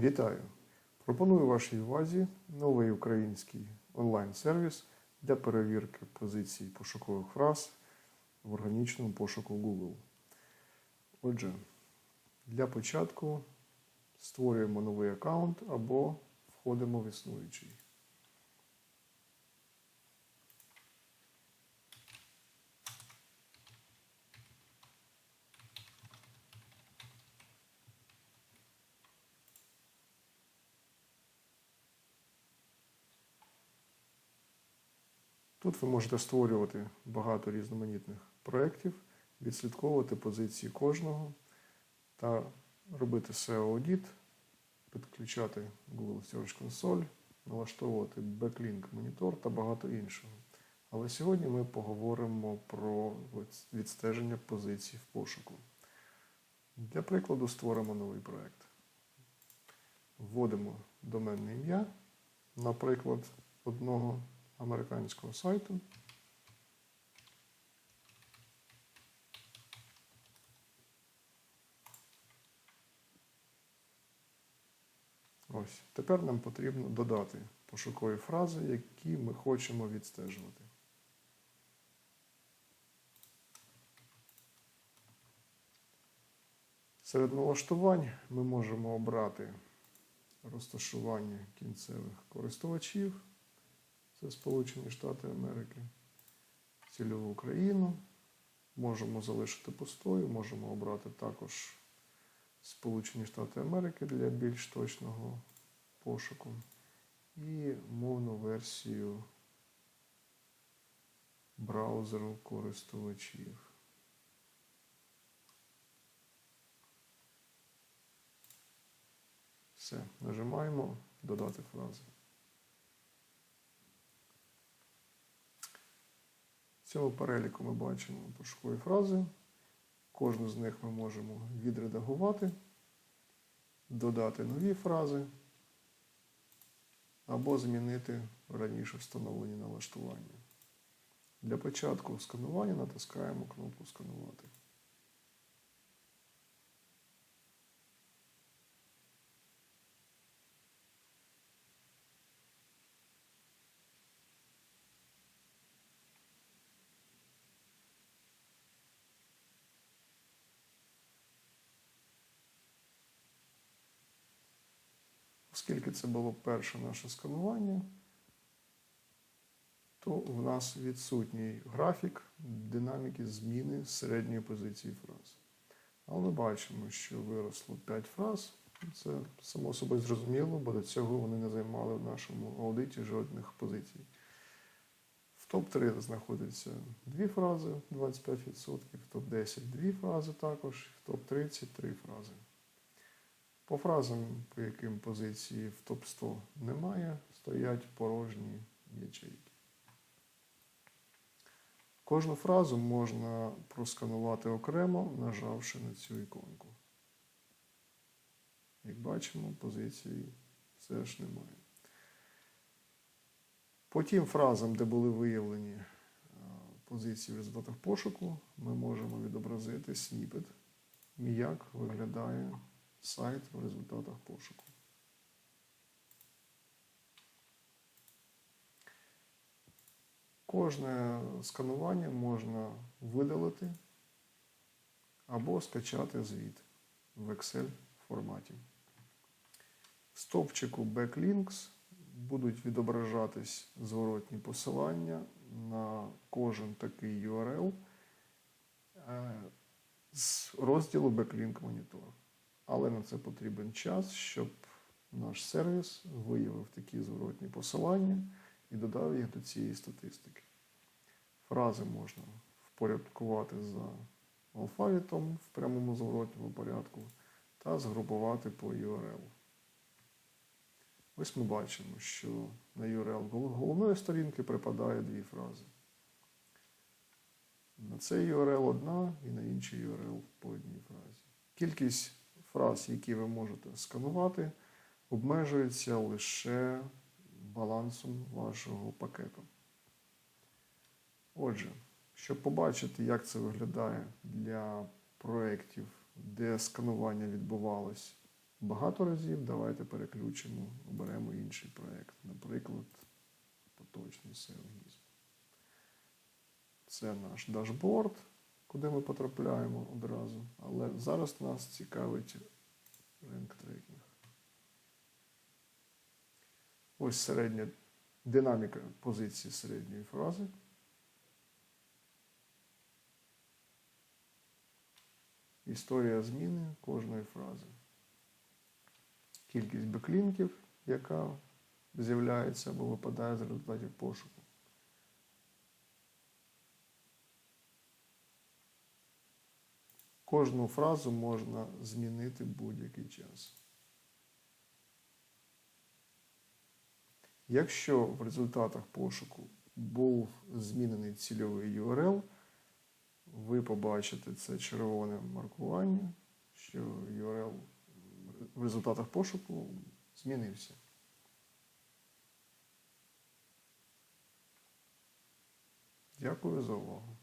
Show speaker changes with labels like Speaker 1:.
Speaker 1: Вітаю! Пропоную вашій увазі новий український онлайн-сервіс для перевірки позицій пошукових фраз в органічному пошуку Google. Отже, для початку створюємо новий аккаунт або входимо в існуючий. Тут ви можете створювати багато різноманітних проєктів, відслідковувати позиції кожного та робити SEO-аудит, підключати Google Search Console, налаштовувати Backlink монітор та багато іншого. Але сьогодні ми поговоримо про відстеження позицій в пошуку. Для прикладу створимо новий проєкт. Вводимо доменне ім'я, наприклад, одного американського сайту. Ось. Тепер нам потрібно додати пошукові фрази, які ми хочемо відстежувати. Серед налаштувань ми можемо обрати розташування кінцевих користувачів. Це Сполучені Штати Америки, цільову Україну. Можемо залишити пустою, можемо обрати також Сполучені Штати Америки для більш точного пошуку. І мовну версію браузеру користувачів. Все, нажимаємо додати фрази. В цьому переліку ми бачимо пошукові фрази. Кожну з них ми можемо відредагувати, додати нові фрази або змінити раніше встановлені налаштування. Для початку сканування натискаємо кнопку Сканувати. Оскільки це було перше наше сканування, то в нас відсутній графік динаміки зміни середньої позиції фраз. Але ми бачимо, що виросло 5 фраз. Це само собою зрозуміло, бо до цього вони не займали в нашому аудиті жодних позицій. В топ-3 знаходяться дві фрази 25%, в топ-10 дві фрази також, в топ-30 три фрази. По фразам, по яким позиції в топ-100 немає, стоять порожні ячейки. Кожну фразу можна просканувати окремо, нажавши на цю іконку. Як бачимо, позиції все ж немає. По тим фразам, де були виявлені позиції в результатах пошуку, ми можемо відобразити сніпет, як виглядає сайт в результатах пошуку. Кожне сканування можна видалити або скачати звіт в Excel форматі. В стовпчику Backlinks будуть відображатись зворотні посилання на кожен такий URL з розділу Backlink Monitor. Але на це потрібен час, щоб наш сервіс виявив такі зворотні посилання і додав їх до цієї статистики. Фрази можна впорядкувати за алфавітом в прямому зворотньому порядку та згрупувати по URL. Ось ми бачимо, що на URL головної сторінки припадає дві фрази. На цей URL одна і на інший URL по одній фразі. Кількість фраз, які ви можете сканувати, обмежується лише балансом вашого пакету. Отже, щоб побачити, як це виглядає для проєктів, де сканування відбувалось багато разів, давайте переключимо, оберемо інший проєкт. Наприклад, поточний сервіс. Це наш дашборд, куди ми потрапляємо одразу. Але зараз нас цікавить ринк трекінг. Ось середня динаміка позиції середньої фрази. Історія зміни кожної фрази. Кількість беклінків, яка з'являється або випадає з результатів пошуку. Кожну фразу можна змінити будь-який час. Якщо в результатах пошуку був змінений цільовий URL, ви побачите це червоне маркування, що URL в результатах пошуку змінився. Дякую за увагу.